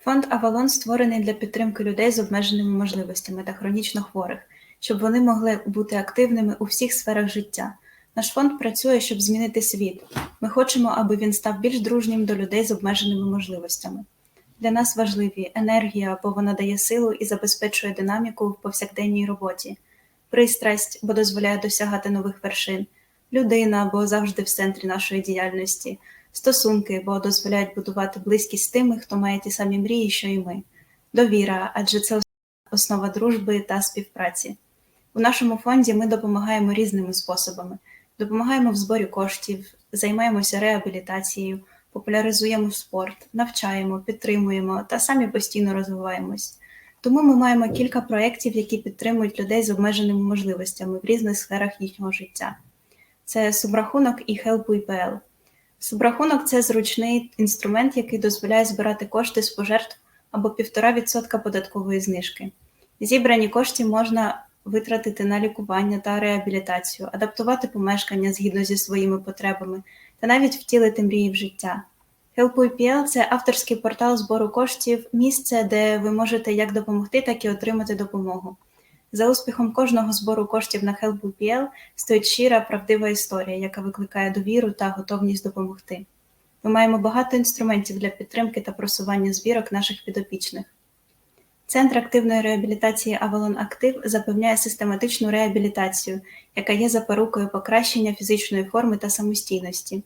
Фонд Авалон створений для підтримки людей з обмеженими можливостями та хронічно хворих, щоб вони могли бути активними у всіх сферах життя. Наш фонд працює, щоб змінити світ. Ми хочемо, аби він став більш дружнім до людей з обмеженими можливостями. Для нас важливі енергія, бо вона дає силу і забезпечує динаміку в повсякденній роботі, пристрасть, бо дозволяє досягати нових вершин, людина, бо завжди в центрі нашої діяльності, стосунки, бо дозволяють будувати близькість з тими, хто має ті самі мрії, що і ми, довіра, адже це основа дружби та співпраці. У нашому фонді ми допомагаємо різними способами. Допомагаємо в зборі коштів, займаємося реабілітацією, популяризуємо спорт, навчаємо, підтримуємо та самі постійно розвиваємось. Тому ми маємо кілька проєктів, які підтримують людей з обмеженими можливостями в різних сферах їхнього життя. Це субрахунок і Help.ipl. Субрахунок це зручний інструмент, який дозволяє збирати кошти з пожертв або 1,5% податкової знижки. Зібрані кошти можна витратити на лікування та реабілітацію, адаптувати помешкання згідно зі своїми потребами та навіть втілити мрії в життя. Help.pl – це авторський портал збору коштів, місце, де ви можете як допомогти, так і отримати допомогу. За успіхом кожного збору коштів на Help.pl стоїть щира, правдива історія, яка викликає довіру та готовність допомогти. Ми маємо багато інструментів для підтримки та просування збірок наших підопічних. Центр активної реабілітації Avalon Актив запевняє систематичну реабілітацію, яка є запорукою покращення фізичної форми та самостійності.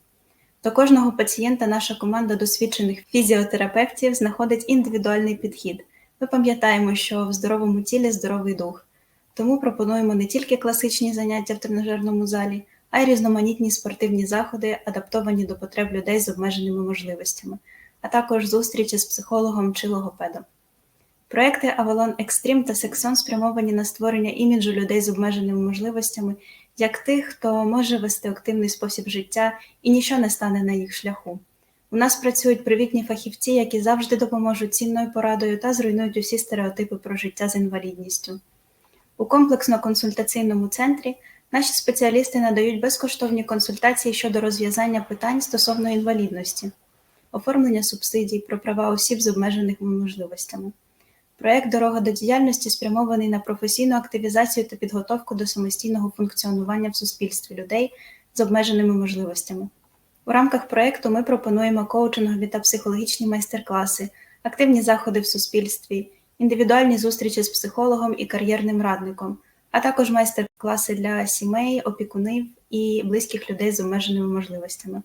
До кожного пацієнта наша команда досвідчених фізіотерапевтів знаходить індивідуальний підхід. Ми пам'ятаємо, що в здоровому тілі здоровий дух, тому пропонуємо не тільки класичні заняття в тренажерному залі, а й різноманітні спортивні заходи, адаптовані до потреб людей з обмеженими можливостями, а також зустрічі з психологом чи логопедом. Проекти Avalon Extreme та Sexon спрямовані на створення іміджу людей з обмеженими можливостями як тих, хто може вести активний спосіб життя і нічого не стане на їх шляху. У нас працюють привітні фахівці, які завжди допоможуть цінною порадою та зруйнують усі стереотипи про життя з інвалідністю. У комплексно-консультаційному центрі наші спеціалісти надають безкоштовні консультації щодо розв'язання питань стосовно інвалідності, оформлення субсидій про права осіб з обмеженими можливостями. Проект Дорога до діяльності спрямований на професійну активізацію та підготовку до самостійного функціонування в суспільстві людей з обмеженими можливостями. У рамках проекту ми пропонуємо коучингові та психологічні майстер-класи, активні заходи в суспільстві, індивідуальні зустрічі з психологом і кар'єрним радником, а також майстер-класи для сімей, опікунів і близьких людей з обмеженими можливостями.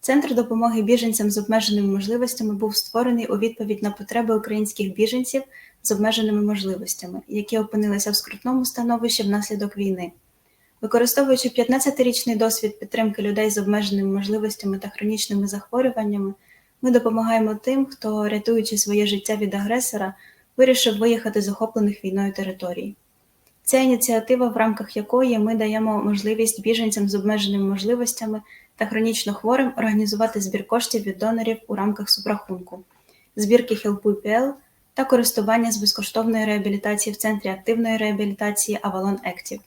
Центр допомоги біженцям з обмеженими можливостями був створений у відповідь на потреби українських біженців з обмеженими можливостями, які опинилися в скрутному становищі внаслідок війни. Використовуючи 15-річний досвід підтримки людей з обмеженими можливостями та хронічними захворюваннями, ми допомагаємо тим, хто, рятуючи своє життя від агресора, вирішив виїхати з охоплених війною територій. Ця ініціатива, в рамках якої ми даємо можливість біженцям з обмеженими можливостями та хронічно хворим організувати збір коштів від донорів у рамках субрахунку, збірки Help.pl та користування з безкоштовної реабілітації в Центрі активної реабілітації Avalon Active.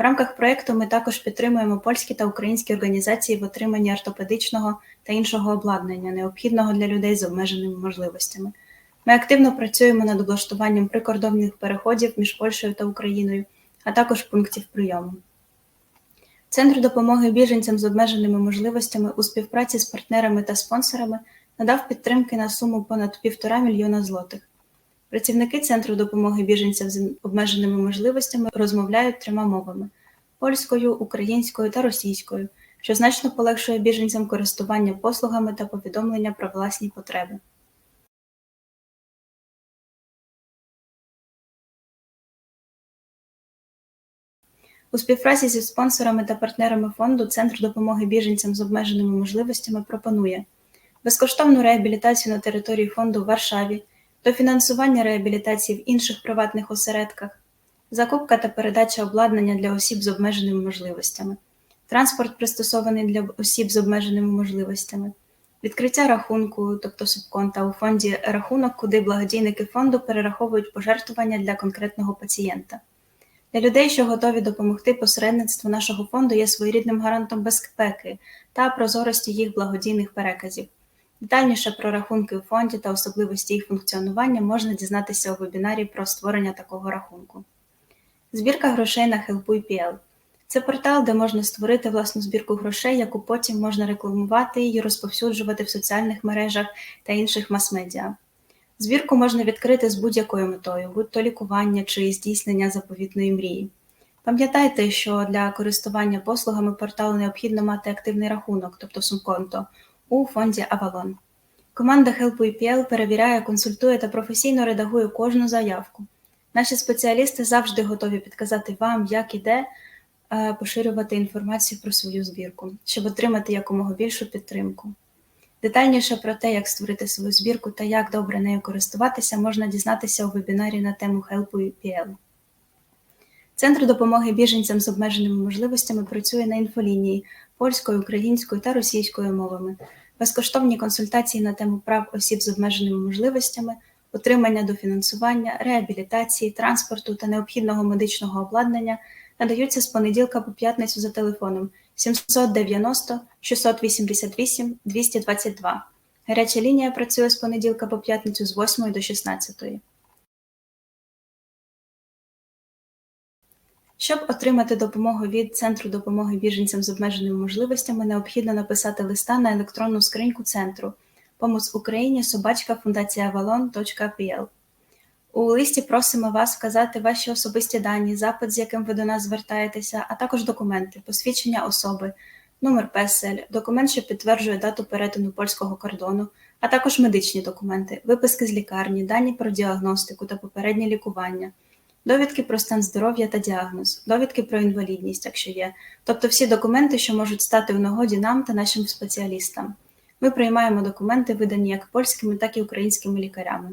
В рамках проєкту ми також підтримуємо польські та українські організації в отриманні ортопедичного та іншого обладнання, необхідного для людей з обмеженими можливостями. Ми активно працюємо над облаштуванням прикордонних переходів між Польщею та Україною, а також пунктів прийому. Центр допомоги біженцям з обмеженими можливостями у співпраці з партнерами та спонсорами надав підтримки на суму понад півтора мільйона злотих. Працівники Центру допомоги біженцям з обмеженими можливостями розмовляють трьома мовами польською, українською та російською, що значно полегшує біженцям користування послугами та повідомлення про власні потреби. У співпраці зі спонсорами та партнерами фонду Центр допомоги біженцям з обмеженими можливостями пропонує безкоштовну реабілітацію на території фонду в Варшаві, дофінансування реабілітації в інших приватних осередках, закупка та передача обладнання для осіб з обмеженими можливостями, транспорт, пристосований для осіб з обмеженими можливостями, відкриття рахунку, тобто субконта у фонді рахунок, куди благодійники фонду перераховують пожертвування для конкретного пацієнта. Для людей, що готові допомогти, посередництво нашого фонду є своєрідним гарантом безпеки та прозорості їх благодійних переказів. Детальніше про рахунки у фонді та особливості їх функціонування можна дізнатися у вебінарі про створення такого рахунку. Збірка грошей на HelpUPL – це портал, де можна створити власну збірку грошей, яку потім можна рекламувати і розповсюджувати в соціальних мережах та інших мас-медіа. Збірку можна відкрити з будь-якою метою, будь-то лікування чи здійснення заповітної мрії. Пам'ятайте, що для користування послугами порталу необхідно мати активний рахунок, тобто сумконто, у фонді Avalon. Команда HelpUPL перевіряє, консультує та професійно редагує кожну заявку. Наші спеціалісти завжди готові підказати вам, як і де е, поширювати інформацію про свою збірку, щоб отримати якомога більшу підтримку. Детальніше про те, як створити свою збірку та як добре нею користуватися, можна дізнатися у вебінарі на тему HelpUPL. Центр допомоги біженцям з обмеженими можливостями працює на інфолінії польською, українською та російською мовами. Безкоштовні консультації на тему прав осіб з обмеженими можливостями, отримання дофінансування, реабілітації, транспорту та необхідного медичного обладнання надаються з понеділка по п'ятницю за телефоном 790 688 222. Гаряча лінія працює з понеділка по п'ятницю з 8 до 16. Щоб отримати допомогу від Центру допомоги біженцям з обмеженими можливостями, необхідно написати листа на електронну скриньку центру. Помоць Україні собачка фундація У листі просимо вас вказати ваші особисті дані, запит, з яким ви до нас звертаєтеся, а також документи, посвідчення особи, номер песель, документ, що підтверджує дату перетину польського кордону, а також медичні документи, виписки з лікарні, дані про діагностику та попереднє лікування довідки про стан здоров'я та діагноз, довідки про інвалідність, якщо є, тобто всі документи, що можуть стати в нагоді нам та нашим спеціалістам. Ми приймаємо документи, видані як польськими, так і українськими лікарями.